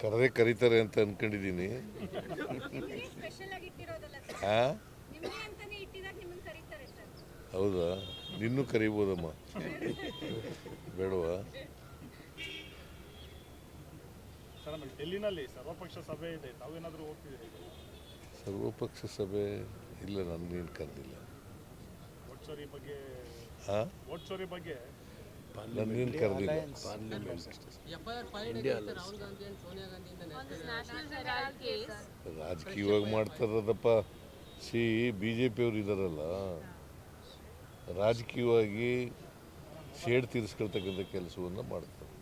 ಕರೆದೇ ಕರೀತಾರೆ ಅಂತ ಅನ್ಕೊಂಡಿದ್ದೀನಿ. ಸ್ಪೆಷಲ್ ಆಗಿ ಇಟ್ಟಿರೋದಲ್ಲ ಸರ್ ಹಾಂ ನಿಮಗೆ ಅಂತಾನೆ ಇಟ್ಟಿದಾಗ ನಿಮ್ಮನ್ನ ಕರೀತಾರೆ ಸರ್ ಹೌದಾ? ನಿನ್ನೂ ಕರಿಬೋದಮ್ಮ. ಬೇಡವಾ? ಸರ್ವಪಕ್ಷ ಸಭೆ ಇದೆ. ತಾವೇನಾದರೂ ಹೋಗ್ತಿದ್ದೀರಿ ಸರ್ವಪಕ್ಷ ಸಭೆ ಇಲ್ಲ ಕರೆದಿಲ್ಲ. ಬಗ್ಗೆ ಹಾಂ ವೋಟ್ ಬಗ್ಗೆ ನನ್ನೇನು ಕರೆದಿಲ್ಲ ರಾಜಕೀಯವಾಗಿ ಮಾಡ್ತಾರದಪ್ಪ. ಸಿ ಬಿ ಜೆ ಪಿಯವ್ರು ಇದ್ದಾರಲ್ಲ ರಾಜಕೀಯವಾಗಿ ಸೇಡ್ ತೀರಿಸ್ಕೊಳ್ತಕ್ಕಂಥ ಕೆಲಸವನ್ನು ಮಾಡ್ತಾರೆ.